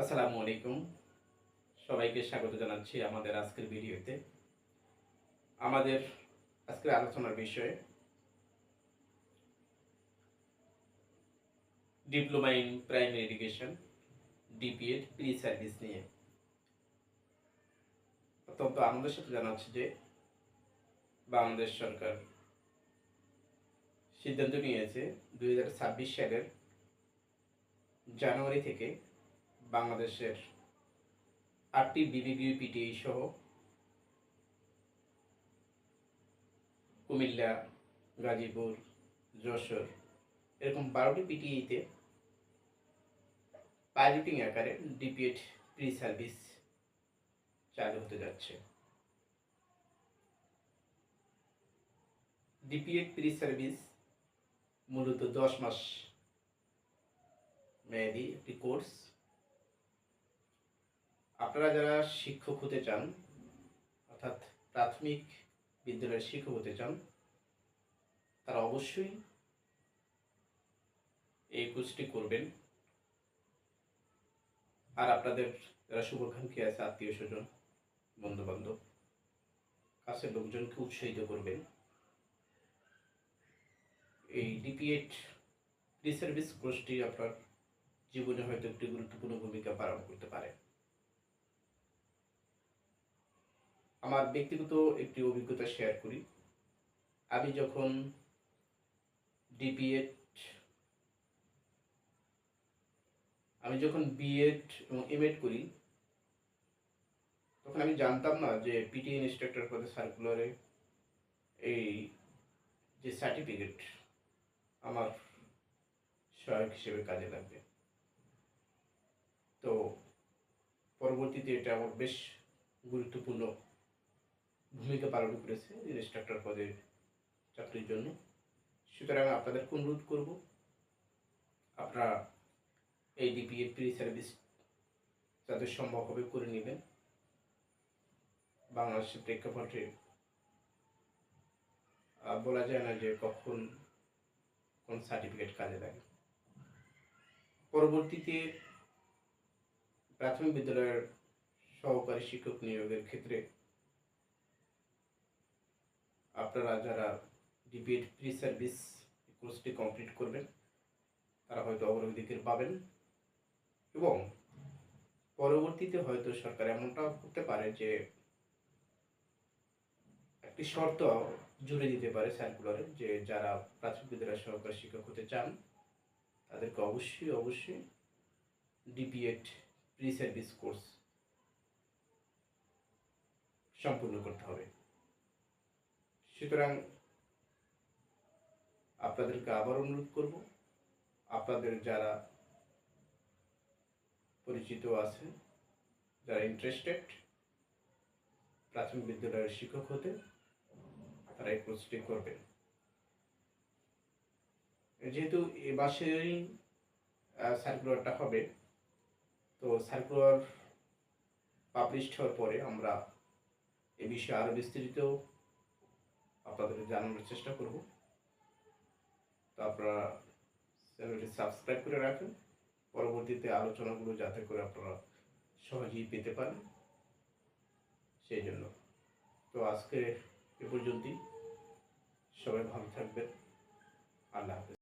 আসসালামু আলাইকুম। সবাইকে স্বাগত জানাচ্ছি আমাদের আজকের ভিডিওতে। আমাদের আজকের আলোচনার বিষয়ে diploma in primary education DPEd pre service নিয়ে। অত্যন্ত আনন্দের সাথে জানাচ্ছি যে বাংলাদেশ সরকার সিদ্ধান্ত নিয়েছে দু হাজার ছাব্বিশ সালের জানুয়ারি থেকে বাংলাদেশের আটটি বিবিবি পিটিআই সহ কুমিল্লা, গাজীপুর, যশোর এরকম বারোটি পিটিআইতে পাইলটিং আকারে ডিপিএড প্রি সার্ভিস চালু হতে যাচ্ছে। ডিপিএড প্রি সার্ভিস মূলত দশ মাস মেয়াদি একটি কোর্স আপনারা যারা শিক্ষক হতে চান, অর্থাৎ প্রাথমিক বিদ্যালয়ের শিক্ষক হতে চান, তারা অবশ্যই এই কোর্সটি করবেন। আর আপনাদের যারা শুভাকাঙ্ক্ষী আছে, আত্মীয় স্বজন বন্ধু বান্ধব কাছের লোকজনকে উৎসাহিত করবেন। এই ডিপিএড প্রি সার্ভিস কোর্সটি আপনার জীবনে হয়তো একটি গুরুত্বপূর্ণ ভূমিকা পালন করতে পারে। আমার ব্যক্তিগত একটি অভিজ্ঞতা শেয়ার করি। আমি যখন ডিপিএড আমি যখন বিএড এবং এমএড করি, তখন আমি জানতাম না যে পিটি ইনস্ট্রাক্টর পদে সার্কুলারে এই যে সার্টিফিকেট আমার সহায়ক হিসেবে কাজে লাগবে। তো পরবর্তীতে এটা আমার বেশ গুরুত্বপূর্ণ ভূমিকা পালন করেছে ইনস্ট্রাক্টর পদে চাকরির জন্য। সুতরাং আপনাদেরকে অনুরোধ করব, আপনারা এই ডিপিএ প্রি সার্ভিস যাদের সম্ভব হবে করে নেবেন। বাংলাদেশের প্রেক্ষাপটে বলা যায় না যে কখন কোন সার্টিফিকেট কাজে লাগে। পরবর্তীতে প্রাথমিক বিদ্যালয়ের সহকারী শিক্ষক নিয়োগের ক্ষেত্রে আপনারা যারা ডিবিএড প্রি সার্ভিস কোর্সটি কমপ্লিট করবেন, তারা হয়তো অগ্রাধিকার পাবেন এবং পরবর্তীতে হয়তো সরকার এমনটাও করতে পারে যে একটি শর্ত জুড়ে দিতে পারে সার্কুলারে যে যারা প্রাথমিক বিদ্যালয়ের সহকারী শিক্ষক হতে চান, তাদেরকে অবশ্যই অবশ্যই ডিপিএড প্রি সার্ভিস কোর্স সম্পূর্ণ করতে হবে। সুতরাং আপনাদেরকে আবার অনুরোধ করব, আপনাদের যারা পরিচিত আছে যারা ইন্টারেস্টেড প্রাথমিক বিদ্যালয়ের শিক্ষক হতে, তারা এই কোর্সটি করবেন। যেহেতু এ মাসেরই সার্কুলারটা হবে, তো সার্কুলার পাবলিশড হওয়ার পরে আমরা এ বিষয়ে আরও বিস্তারিত আপনাদের জানানোর চেষ্টা করব। তো আপনারা চ্যানেলটি সাবস্ক্রাইব করে রাখেন। পরবর্তীতে আলোচনাগুলো যাতে করে আপনারা সহজেই পেতে পারেন। সেই জন্য। তো আজকে এ পর্যন্তই। সবাই ভালো থাকবেন। আল্লাহ হাফেজ।